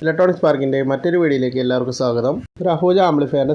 Electronics പാർക്കിന്റെ മറ്റൊരു വീഡിയോയിലേക്ക് എല്ലാവർക്കും സ്വാഗതം. ഒരു അഹൂജ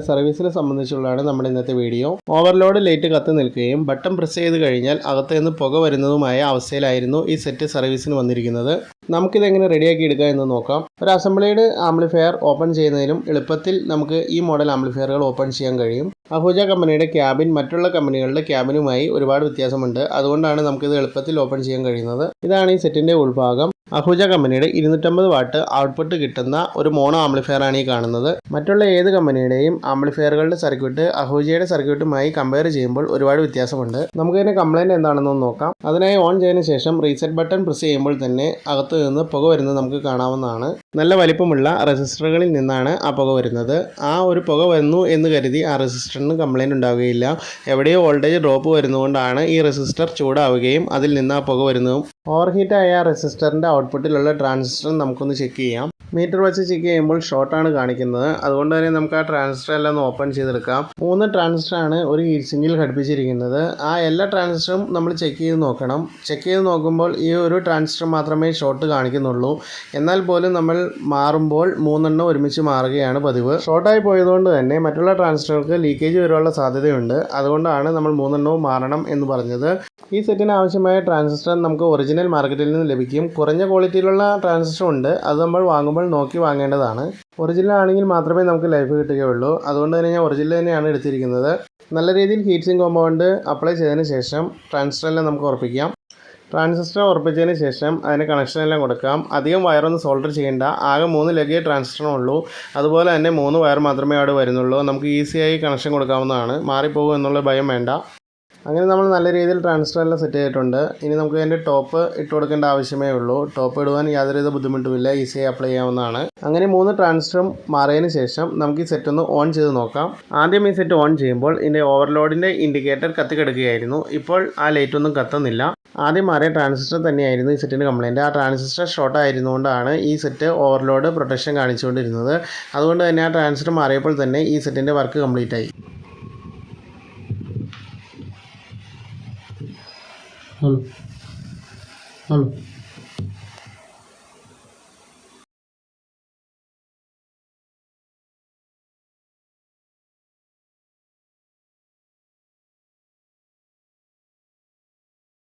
സർവീസിനെ സംബന്ധിച്ചുള്ളതാണ് നമ്മുടെ ഇന്നത്തെ വീഡിയോ. ഓവർലോഡ് ലൈറ്റ് കത്ത് നിൽക്കുകയും ബട്ടൺ പ്രസ് ചെയ്ത് കഴിഞ്ഞാൽ അകത്തു നിന്ന് പുക വരുന്നതുമായ അവസ്ഥയിലായിരുന്നു ഈ സെറ്റ് സർവീസിന് വന്നിരിക്കുന്നത്. നമുക്കിത് എങ്ങനെ റെഡിയാക്കി എടുക്കാം എന്ന് നോക്കാം. ഒരു അസംബ്ലിയുടെ ആംപ്ലിഫയർ ഓപ്പൺ ചെയ്യുന്നതിലും എളുപ്പത്തിൽ നമുക്ക് ഈ മോഡൽ ആംപ്ലിഫയറുകൾ ഓപ്പൺ ചെയ്യാൻ കഴിയും. അഹൂജ കമ്പനിയുടെ ക്യാബിൻ മറ്റുള്ള കമ്പനികളുടെ ക്യാബിനുമായി ഒരുപാട് വ്യത്യാസമുണ്ട്. അതുകൊണ്ടാണ് നമുക്കിത് എളുപ്പത്തിൽ ഓപ്പൺ ചെയ്യാൻ കഴിയുന്നത്. ഇതാണ് ഈ സെറ്റിന്റെ ഉൾഭാഗം. അഹൂജ കമ്പനിയുടെ ഇരുന്നൂറ്റമ്പത് വാട്ട് ഔട്ട്പുട്ട് കിട്ടുന്ന ഒരു മോണോ ആംപ്ലിഫയർ ആണ് ഈ കാണുന്നത്. മറ്റുള്ള ഏത് കമ്പനിയുടെയും ആംപ്ലിഫയറുകളുടെ സർക്യൂട്ട് അഹുജയുടെ സർക്യൂട്ടുമായി കമ്പയർ ചെയ്യുമ്പോൾ ഒരുപാട് വ്യത്യാസമുണ്ട്. നമുക്കതിന്റെ കംപ്ലൈന്റ് എന്താണെന്ന് നോക്കാം. അതിനായി ഓൺ ചെയ്തതിന് ശേഷം റീസെറ്റ് ബട്ടൺ പ്രസ് ചെയ്യുമ്പോൾ തന്നെ അകത്ത് നിന്ന് പുക വരുന്നത് നമുക്ക് കാണാവുന്നതാണ്. നല്ല വലിപ്പമുള്ള റെസിസ്റ്ററുകളിൽ നിന്നാണ് ആ പുക വരുന്നത്. ആ ഒരു പുക വന്നു എന്ന് കരുതി ആ റെസിസ്റ്ററിന് കംപ്ലൈന്റ് ഉണ്ടാവുകയില്ല. എവിടെയോ വോൾട്ടേജ് ഡ്രോപ്പ് വരുന്നതുകൊണ്ടാണ് ഈ റെസിസ്റ്റർ ചൂടാവുകയും അതിൽ നിന്ന് ആ പുക വരുന്നതും ഓവർഹീറ്റായ റെസിസ്റ്ററിന്റെ ഔട്ട്പുട്ടിലുള്ള ട്രാൻസിസ്റ്റർ നമുക്കൊന്ന് ചെക്ക് ചെയ്യാം. മീറ്റർ വെച്ച് ചെക്ക് ചെയ്യുമ്പോൾ ഷോർട്ടാണ് കാണിക്കുന്നത്. അതുകൊണ്ട് തന്നെ നമുക്ക് ആ ട്രാൻസിസ്റ്റർ എല്ലാം ഒന്ന് ഓപ്പൺ ചെയ്തെടുക്കാം. മൂന്ന് ട്രാൻസിസ്റ്ററാണ് ഒരു ഹീറ്റ് സിങ്കിൽ ഘടിപ്പിച്ചിരിക്കുന്നത്. ആ എല്ലാ ട്രാൻസിസ്റ്ററും നമ്മൾ ചെക്ക് ചെയ്ത് നോക്കണം. ചെക്ക് ചെയ്ത് നോക്കുമ്പോൾ ഈ ഒരു ട്രാൻസിസ്റ്റർ മാത്രമേ ഷോർട്ട് കാണിക്കുന്നുള്ളൂ. എന്നാൽ പോലും നമ്മൾ മാറുമ്പോൾ മൂന്നെണ്ണം ഒരുമിച്ച് മാറുകയാണ് പതിവ്. ഷോർട്ടായി പോയതുകൊണ്ട് തന്നെ മറ്റുള്ള ട്രാൻസിസ്റ്ററുകൾക്ക് ലീക്കേജ് വരാനുള്ള സാധ്യതയുണ്ട്. അതുകൊണ്ടാണ് നമ്മൾ മൂന്നെണ്ണവും മാറണം എന്ന് പറഞ്ഞത്. ഈ സെറ്റിന് ആവശ്യമായ ട്രാൻസിസ്റ്റർ നമുക്ക് ഒറിജിനൽ മാർക്കറ്റിൽ നിന്ന് ലഭിക്കും. കുറഞ്ഞ ക്വാളിറ്റിയിലുള്ള ട്രാൻസിസ്റ്റർ ഉണ്ട്. അത് നമ്മൾ വാങ്ങുമ്പോൾ നോക്കി വാങ്ങേണ്ടതാണ്. ഒറിജിനൽ ആണെങ്കിൽ മാത്രമേ നമുക്ക് ലൈഫ് കിട്ടുകയുള്ളൂ. അതുകൊണ്ട് തന്നെ ഞാൻ ഒറിജിനൽ തന്നെയാണ് എടുത്തിരിക്കുന്നത്. നല്ല രീതിയിൽ ഹീറ്റ്സിങ് കോമ്പൗണ്ട് അപ്ലൈ ചെയ്തതിന് ശേഷം ട്രാൻസിസ്റ്ററെല്ലാം നമുക്ക് ഉറപ്പിക്കാം. ട്രാൻസിസ്റ്റർ ഉറപ്പിച്ചതിന് ശേഷം അതിന് കണക്ഷനെല്ലാം കൊടുക്കാം. അധികം വയറൊന്നും സോൾഡർ ചെയ്യേണ്ട. ആകെ മൂന്ന് ലഗേ ട്രാൻസിസ്റ്ററുള്ളൂ അതുപോലെ തന്നെ മൂന്ന് വയർ മാത്രമേ അവിടെ വരുന്നുള്ളൂ. നമുക്ക് ഈസിയായി കണക്ഷൻ കൊടുക്കാവുന്നതാണ്. മാറിപ്പോകും എന്നുള്ള ഭയം വേണ്ട. അങ്ങനെ നമ്മൾ നല്ല രീതിയിൽ ട്രാൻസ്ഫറെല്ലാം സെറ്റ് ചെയ്തിട്ടുണ്ട്. ഇനി നമുക്ക് അതിന്റെ ടോപ്പ് ഇട്ട് കൊടുക്കേണ്ട ആവശ്യമേ ഉള്ളൂ. ടോപ്പ് ഇടുവാൻ യാതൊരുവിധ ബുദ്ധിമുട്ടുമില്ല. ഈസിയായി അപ്ലൈ ചെയ്യാവുന്നതാണ്. അങ്ങനെ മൂന്ന് ട്രാൻസ്ഫറും മാറിയതിന് ശേഷം നമുക്ക് ഈ സെറ്റ് ഒന്ന് ഓൺ ചെയ്ത് നോക്കാം. ആദ്യം ഈ സെറ്റ് ഓൺ ചെയ്യുമ്പോൾ ഇതിന്റെ ഓവർലോഡിന്റെ ഇൻഡിക്കേറ്റർ കത്തിക്കെടുക്കുകയായിരുന്നു. ഇപ്പോൾ ആ ലൈറ്റ് ഒന്നും കത്തുന്നില്ല. ആദ്യം മാറിയ ട്രാൻസിസ്റ്റർ തന്നെയായിരുന്നു ഈ സെറ്റിന്റെ കംപ്ലൈന്റ് ആ ട്രാൻസിസ്റ്റർ ഷോർട്ട് ആയിരുന്നുകൊണ്ടാണ് ഈ സെറ്റ് ഓവർലോഡ് പ്രൊട്ടക്ഷൻ കാണിച്ചുകൊണ്ടിരുന്നത്. അതുകൊണ്ട് തന്നെ ആ ട്രാൻസിസ്റ്റർ മാറിയപ്പോൾ തന്നെ ഈ സെറ്റിന്റെ വർക്ക് കംപ്ലീറ്റ് ആയി. Hello hello